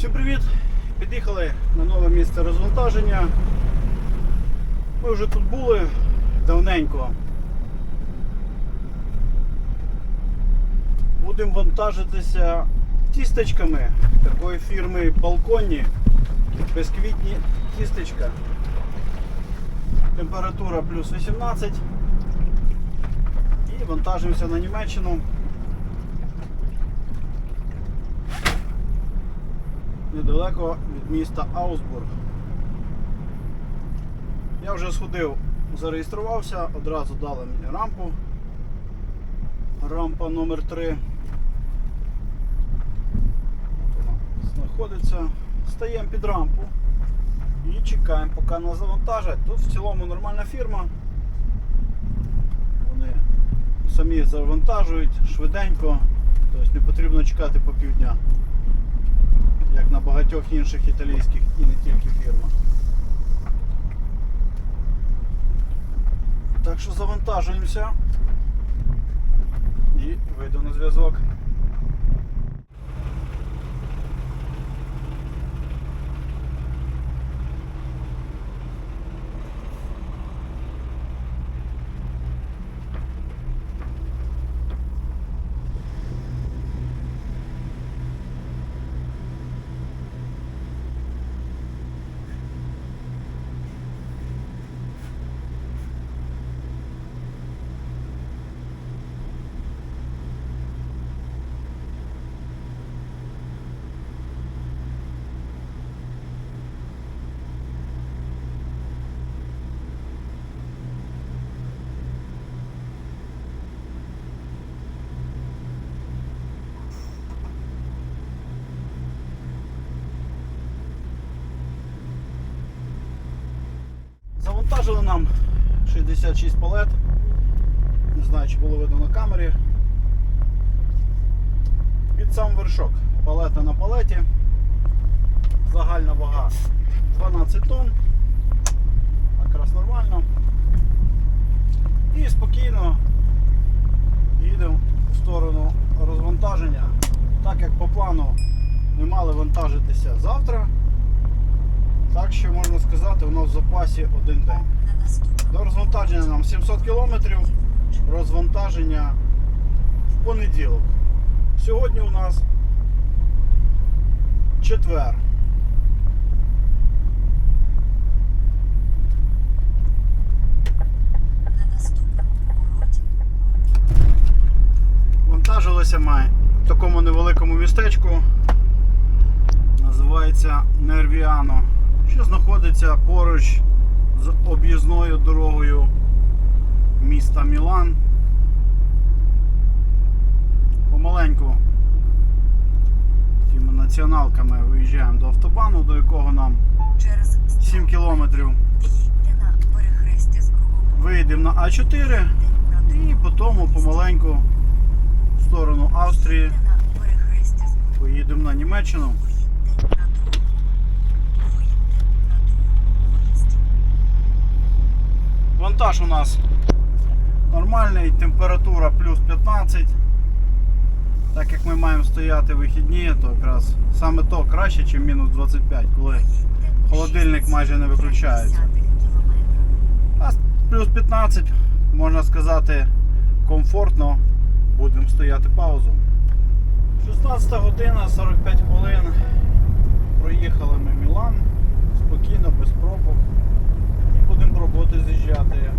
Всім привіт! Під'їхали на нове місце розвантаження. Ми вже тут були давненько. Будемо вантажитися тістечками такої фірми Балконні. Безквітні тістечка. Температура плюс 18. І вантажимося на Німеччину. Недалеко від міста Аусбург. Я вже сходив, зареєструвався, одразу дали мені рампу. Рампа номер 3 Вона знаходиться. Стаємо під рампу і чекаємо, поки нас завантажать. Тут в цілому нормальна фірма. Вони самі завантажують швиденько, тобто не потрібно чекати по півдня як на багатьох інших італійських і не тільки фірмах. Так що завантажуємося і вийду на зв'язок. Завантажили нам 66 палет. Не знаю, чи було видно на камері. Під сам вершок. Палета на палеті. Загальна вага 12 тонн. Якраз нормально. І спокійно їдемо в сторону розвантаження. Так як по плану ми мали вантажитися завтра. Так що можна сказати, нас в запасі один день. До розвантаження нам 700 кілометрів, розвантаження в понеділок. Сьогодні у нас четвер. Вантажилися ми в такому невеликому містечку. Називається Нервіано, що знаходиться поруч з об'їзною дорогою міста Мілан. Помаленьку тими націоналками виїжджаємо до автобану, до якого нам 7 кілометрів. Їдьте на перехрестя з круговим. Виїдемо на А4 і потім помаленьку в сторону Австрії поїдемо на Німеччину. Вантаж у нас нормальний, температура плюс 15. Так як ми маємо стояти вихідні, то якраз саме то краще, ніж мінус 25, коли холодильник майже не виключається. А плюс 15, можна сказати, комфортно. Будемо стояти паузу. 16 година, 45 хвилин. Проїхали ми Мілан спокійно, без пробок. Пробувати з'їжджати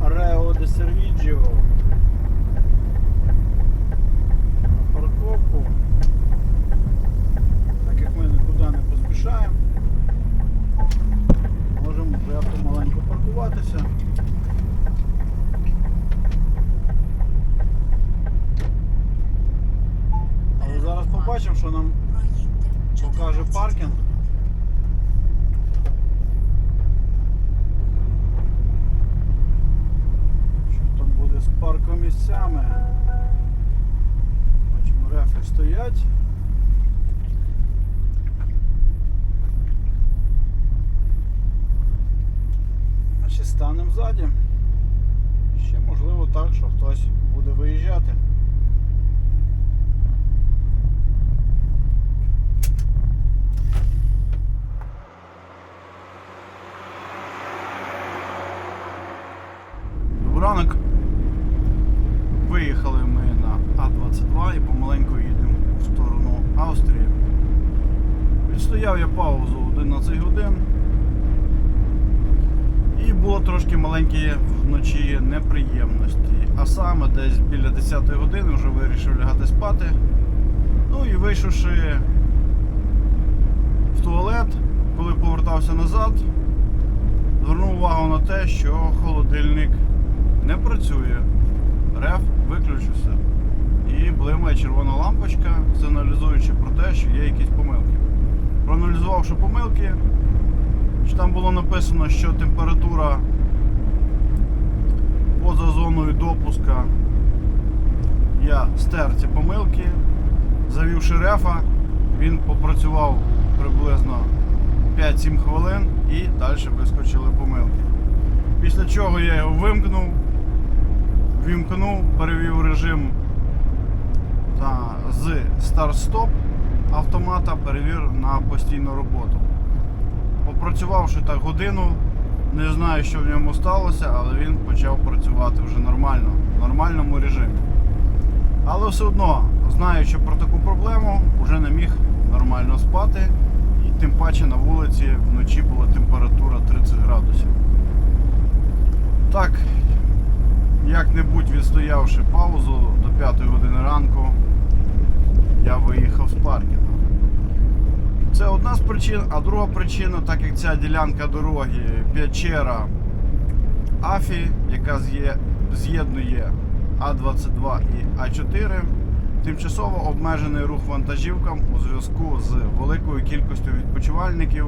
на Рео де Сервіджіо. Парковку. складі. Ще можливо так, що хтось буде виїжджати. Добранок. виїхали ми на А-22 і помаленьку їдемо в сторону Австрії. Відстояв я паузу 11 годин. І було трошки маленькі вночі неприємності. А саме десь біля 10 години вже вирішив лягати спати. Ну і вийшовши в туалет, коли повертався назад, звернув увагу на те, що холодильник не працює. Реф виключився. І блимає червона лампочка, сигналізуючи про те, що є якісь помилки. Проаналізувавши помилки, там було написано, що температура поза зоною допуска. Я стер ці помилки, завівши рефа, він попрацював приблизно 5-7 хвилин і далі вискочили помилки. Після чого я його вимкнув, вімкнув, перевів режим з старт-стоп автомата перевір на постійну роботу. Попрацювавши так годину, не знаю, що в ньому сталося, але він почав працювати вже нормально, в нормальному режимі. Але все одно, знаючи про таку проблему, вже не міг нормально спати. І тим паче на вулиці вночі була температура 30 градусів. Так, як-небудь відстоявши паузу до 5 години ранку, я виїхав з паркінгу. Це одна з причин, а друга причина, так як ця ділянка дороги П'ячера Афі, яка з'єднує А22 і А4, тимчасово обмежений рух вантажівкам у зв'язку з великою кількістю відпочивальників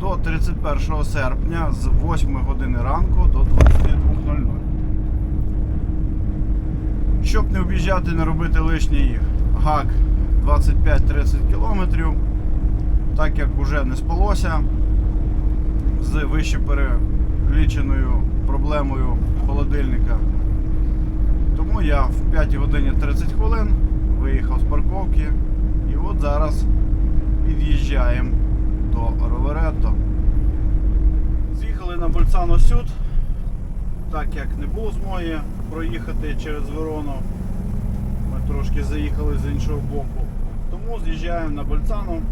до 31 серпня з 8 години ранку до 22.00. Щоб не об'їжджати, не робити лишній гак 25-30 км, так як вже не спалося з вище переліченою проблемою холодильника. Тому я в 5 годині 30 хвилин виїхав з парковки і от зараз під'їжджаємо до Роверетто. З'їхали на Больцано Сюд, так як не було змоги проїхати через Верону. Ми трошки заїхали з іншого боку. Тому з'їжджаємо на Больцану.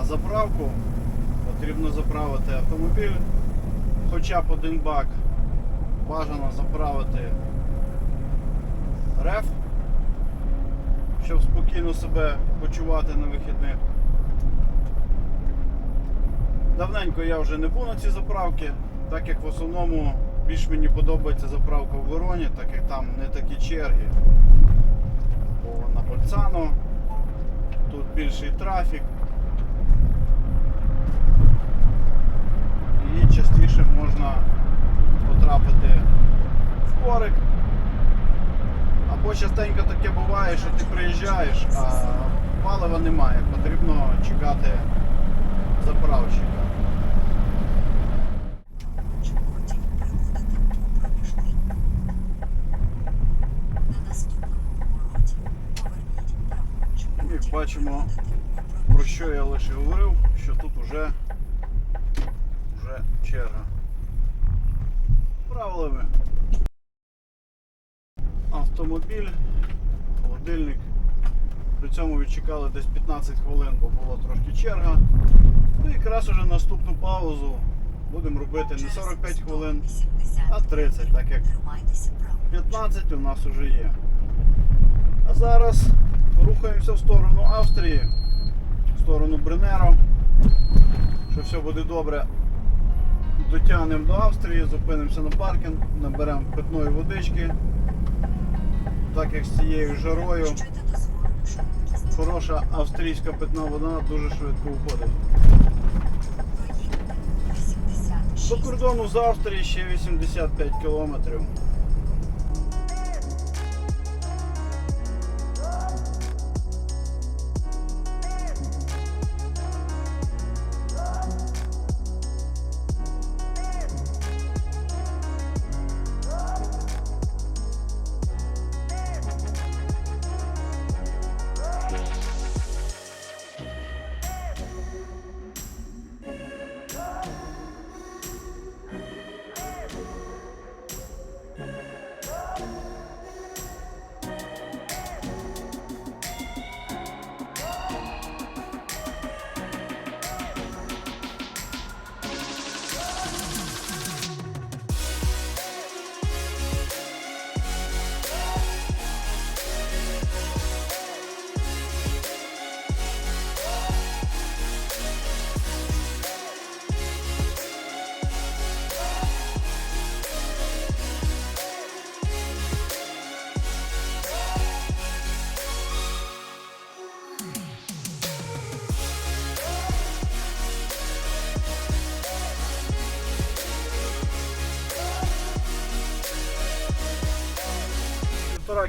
На заправку потрібно заправити автомобіль. Хоча б один бак бажано заправити реф, щоб спокійно себе почувати на вихідних. Давненько я вже не був на цій заправці, так як в основному більш мені подобається заправка в Вороні, так як там не такі черги. Бо на Больцано тут більший трафік. І можна потрапити в корик. Або частенько таке буває, що ти приїжджаєш, а палива немає. Потрібно чекати заправщика. Як бачимо, про що я лише говорив, що тут уже, черга. Правилами. Автомобіль, холодильник. При цьому відчекали десь 15 хвилин, бо була трошки черга. Ну і якраз уже наступну паузу будемо робити не 45 хвилин, а 30, так як 15 у нас вже є. А зараз рухаємося в сторону Австрії, в сторону Бренеро. Що все буде добре. Дотягнемо до Австрії, зупинимося на паркінг, наберемо питної водички. Так як з цією жарою хороша австрійська питна вода дуже швидко уходить. Проїдьте 86 До кордону з Австрії ще 85 кілометрів.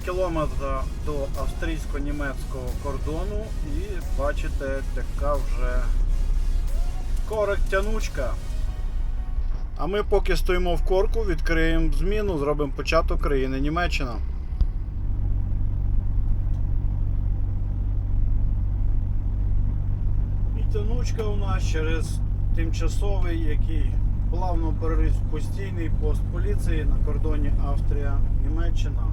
Кілометра до австрійсько-німецького кордону і бачите, така вже корок-тянучка. А ми поки стоїмо в корку, відкриємо зміну, зробимо початок країни Німеччина. І тянучка у нас через тимчасовий, який плавно переріс постійний пост поліції на кордоні Австрія-Німеччина.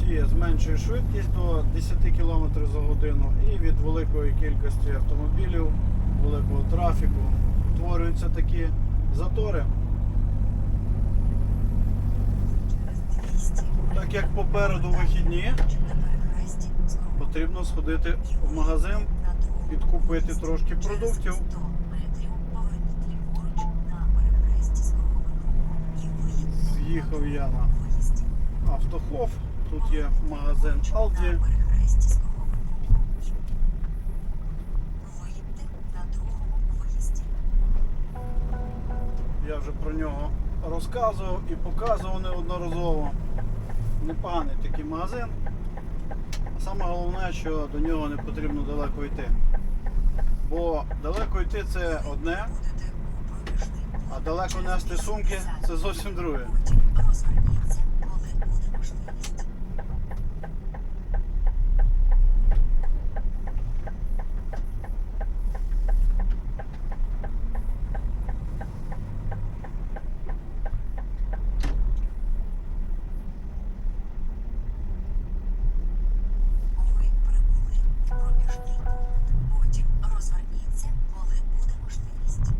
Сіє зменшує швидкість до 10 км за годину і від великої кількості автомобілів, великого трафіку утворюються такі затори. Так як попереду вихідні, потрібно сходити в магазин, підкупити трошки продуктів. 100 метрів поверніть ліворуч на перехресті Скорохового і виїдьте З'їхав я на виїзді. Тут є магазин виїзді. Я вже про нього розказував і показував неодноразово. Непоганий такий магазин. А саме головне, що до нього не потрібно далеко йти. Бо далеко йти це одне, а далеко нести сумки це зовсім друге. Потім розверніться, коли буде можливість. Ви прибули в проміжний пункт. Потім розверніться, коли буде можливість.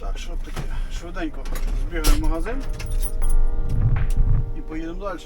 Так, що таке? Швиденько збігаємо в магазин і поїдемо далі.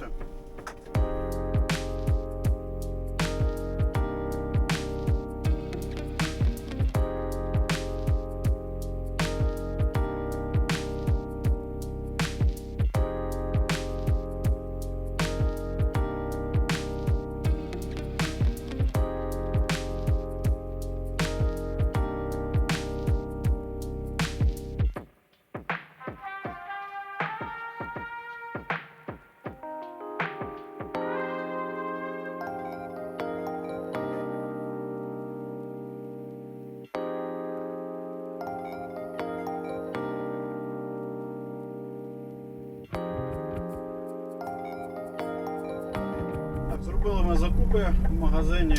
Зробили ми закупи в магазині.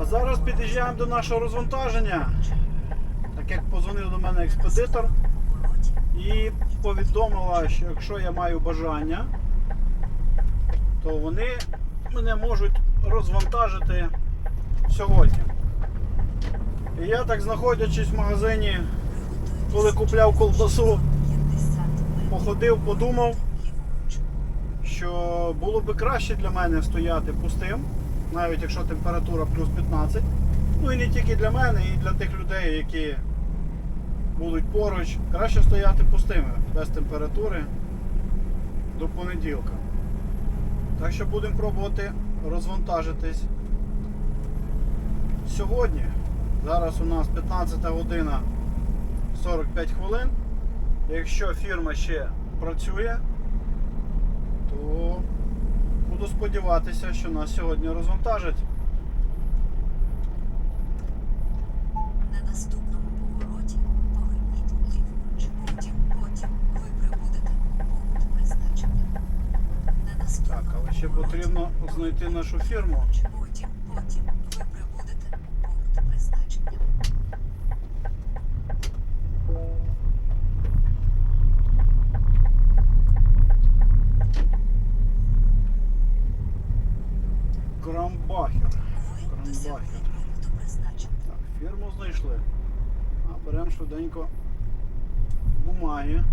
А зараз під'їжджаємо до нашого розвантаження. Так як позвонив до мене експедитор і повідомила, що якщо я маю бажання, то вони мене можуть розвантажити сьогодні. І я так знаходячись в магазині, коли купляв колбасу, походив, подумав. Що було би краще для мене стояти пустим, навіть якщо температура плюс 15. Ну і не тільки для мене, і для тих людей, які будуть поруч. Краще стояти пустими, без температури до понеділка. Так що будемо пробувати розвантажитись сьогодні. Зараз у нас 15 година 45 хвилин. Якщо фірма ще працює, то буду сподіватися, що нас сьогодні розвантажать. На наступному повороті поверніть ліворуч. Потім, потім ви прибудете пункт призначення. На наступному Так, але ще потрібно знайти нашу фірму. Швиденько бумаги.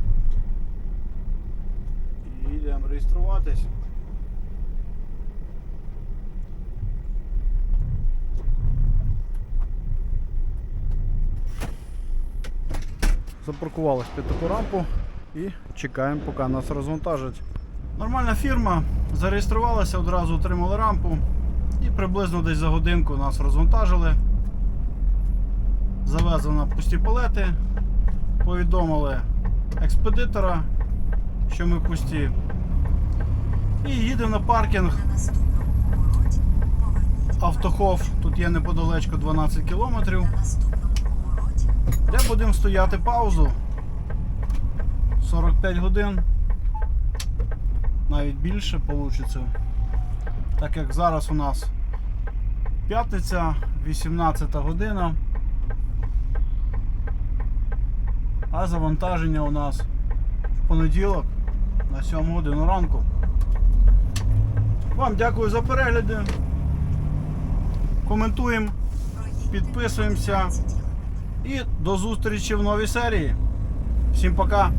І йдемо реєструватись. Запаркувались під таку рампу і чекаємо, поки нас розвантажать. Нормальна фірма, зареєструвалася, одразу отримали рампу. І приблизно десь за годинку нас розвантажили. Завезли на пусті палети, повідомили експедитора, що ми пусті. І їдемо на паркінг Автохов. Тут є неподалечко 12 кілометрів. Де будемо стояти паузу 45 годин. Навіть більше вийде. Так як зараз у нас п'ятниця, 18 година. А завантаження у нас в понеділок на 7 годину ранку. Вам дякую за перегляди. Коментуємо Підписуємося. і до зустрічі в новій серії. Всім пока!